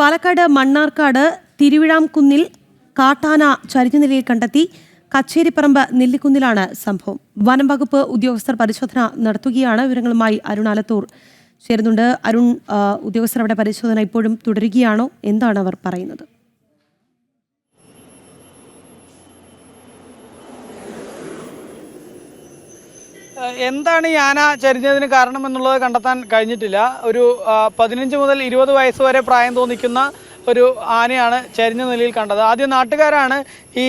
പാലക്കാട് മണ്ണാർക്കാട് തിരുവിഴാംകുന്നിൽ കാട്ടാന ചരിഞ്ഞ നിലയിൽ കണ്ടെത്തി കച്ചേരിപ്പറമ്പ് നെല്ലിക്കുന്നിലാണ് സംഭവം. വനം വകുപ്പ് ഉദ്യോഗസ്ഥർ പരിശോധന നടത്തുകയാണ്. വിവരങ്ങളുമായി അരുൺ ആലത്തൂർ ചേരുന്നുണ്ട്. അരുൺ ഉദ്യോഗസ്ഥർ അവിടെ പരിശോധന ഇപ്പോഴും തുടരുകയാണോ? എന്താണ് അവർ പറയുന്നത്? എന്താണ് ഈ ആന ചരിഞ്ഞതിന് കാരണം എന്നുള്ളത് കണ്ടെത്താൻ കഴിഞ്ഞിട്ടില്ല. ഒരു പതിനഞ്ച് മുതൽ ഇരുപത് വയസ്സ് വരെ പ്രായം തോന്നിക്കുന്ന ഒരു ആനയാണ് ചരിഞ്ഞ നിലയിൽ കണ്ടത്. ആദ്യം നാട്ടുകാരാണ് ഈ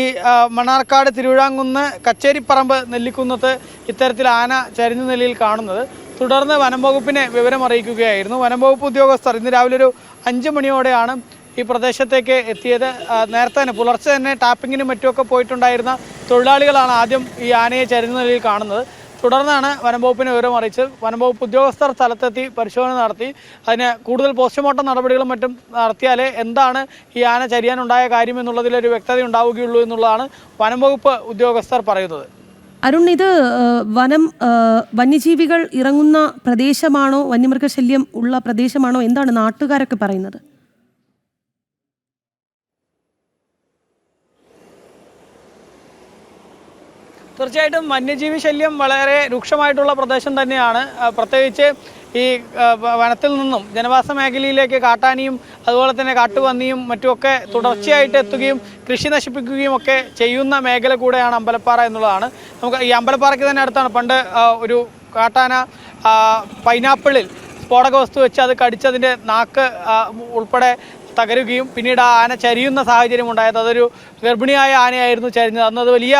മണ്ണാർക്കാട് തിരുവിഴാങ്കുന്ന് കച്ചേരിപ്പറമ്പ് നെല്ലിക്കുന്നത്ത് ഇത്തരത്തിൽ ആന ചരിഞ്ഞ നിലയിൽ കാണുന്നത്. തുടർന്ന് വനം വകുപ്പിനെ വിവരം അറിയിക്കുകയായിരുന്നു. വനം വകുപ്പ് ഉദ്യോഗസ്ഥർ ഇന്ന് രാവിലെ ഒരു അഞ്ച് മണിയോടെയാണ് ഈ പ്രദേശത്തേക്ക് എത്തിയത്. നേരത്തെ തന്നെ പുലർച്ചെ തന്നെ ടാപ്പിങ്ങിനും മറ്റുമൊക്കെ പോയിട്ടുണ്ടായിരുന്ന തൊഴിലാളികളാണ് ആദ്യം ഈ ആനയെ ചരിഞ്ഞ നിലയിൽ കാണുന്നത്. തുടർന്നാണ് വനംവകുപ്പിനെ വിവരം അറിയിച്ചത്. വനംവകുപ്പ് ഉദ്യോഗസ്ഥർ സ്ഥലത്തെത്തി പരിശോധന നടത്തി. അതിന് കൂടുതൽ പോസ്റ്റ്മോർട്ടം നടപടികളും മറ്റും നടത്തിയാലേ എന്താണ് ഈ ആന ചരിയാനുണ്ടായ കാര്യം എന്നുള്ളതിലൊരു വ്യക്തത ഉണ്ടാവുകയുള്ളൂ എന്നുള്ളതാണ് വനംവകുപ്പ് ഉദ്യോഗസ്ഥർ പറയുന്നത്. അരുൺ ഇത് വനം വന്യജീവികൾ ഇറങ്ങുന്ന പ്രദേശമാണോ വന്യമൃഗശല്യം ഉള്ള പ്രദേശമാണോ? എന്താണ് നാട്ടുകാരൊക്കെ പറയുന്നത്? തീർച്ചയായിട്ടും വന്യജീവി ശല്യം വളരെ രൂക്ഷമായിട്ടുള്ള പ്രദേശം തന്നെയാണ്. പ്രത്യേകിച്ച് ഈ വനത്തിൽ നിന്നും ജനവാസ മേഖലയിലേക്ക് കാട്ടാനിയും അതുപോലെ തന്നെ കാട്ടുപന്നിയും മറ്റുമൊക്കെ തുടർച്ചയായിട്ട് എത്തുകയും കൃഷി നശിപ്പിക്കുകയും ഒക്കെ ചെയ്യുന്ന മേഖല കൂടെയാണ് അമ്പലപ്പാറ എന്നുള്ളതാണ്. നമുക്ക് ഈ അമ്പലപ്പാറയ്ക്ക് തന്നെ അടുത്താണ്. പണ്ട് ഒരു കാട്ടാന പൈനാപ്പിളിൽ സ്ഫോടക വസ്തു വെച്ച് അത് കടിച്ചതിന്റെ നാക്ക് ഉൾപ്പെടെ തകരുകയും പിന്നീട് ആ ആന ചരിയുന്ന സാഹചര്യം ഉണ്ടായത്. അതൊരു ഗർഭിണിയായ ആനയായിരുന്നു ചരിഞ്ഞത്. അന്ന് അത് വലിയ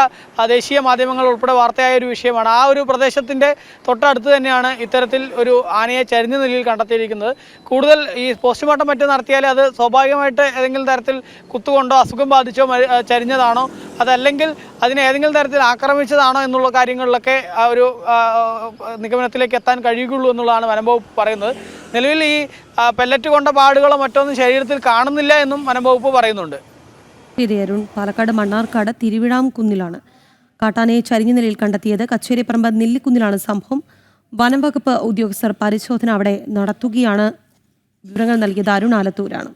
ദേശീയ മാധ്യമങ്ങൾ ഉൾപ്പെടെ വാർത്തയായ ഒരു വിഷയമാണ്. ആ ഒരു പ്രദേശത്തിന്റെ തൊട്ടടുത്ത് തന്നെയാണ് ഇത്തരത്തിൽ ഒരു ആനയെ ചരിഞ്ഞ നിലയിൽ കണ്ടെത്തിയിരിക്കുന്നത്. കൂടുതൽ ഈ പോസ്റ്റ്മോർട്ടം മറ്റും നടത്തിയാൽ അത് സ്വാഭാവികമായിട്ട് ഏതെങ്കിലും തരത്തിൽ കുത്തുകൊണ്ടോ അസുഖം ബാധിച്ചോ ചരിഞ്ഞതാണോ? അതല്ലെങ്കിൽ അതിനെ ഏതെങ്കിലും തരത്തിൽ ആക്രമിച്ചതാണോ എന്നുള്ള കാര്യങ്ങളിലൊക്കെ ആ ഒരു നിഗമനത്തിലേക്ക് എത്താൻ കഴിയുകയുള്ളൂ എന്നുള്ളതാണ് വനംവകുപ്പ് പറയുന്നത്. നിലവിൽ ഈ പെല്ലറ്റ് കൊണ്ട പാടുകളോ മറ്റൊന്നും ശരീരത്തിൽ കാണുന്നില്ല എന്നും വനംവകുപ്പ് പറയുന്നുണ്ട്. അരുൺ പാലക്കാട് മണ്ണാർക്കാട് തിരുവിഴാംകുന്നിലാണ്. കാട്ടാനയെ ചരിഞ്ഞ നിലയിൽ കണ്ടെത്തിയത് കച്ചേരിപ്പറമ്പ് നെല്ലിക്കുന്നിലാണ് സംഭവം. വനം വകുപ്പ് ഉദ്യോഗസ്ഥർ പരിശോധന അവിടെ നടത്തുകയാണ്. വിവരങ്ങൾ നൽകിയത് അരുൺ ആലത്തൂരാണ്.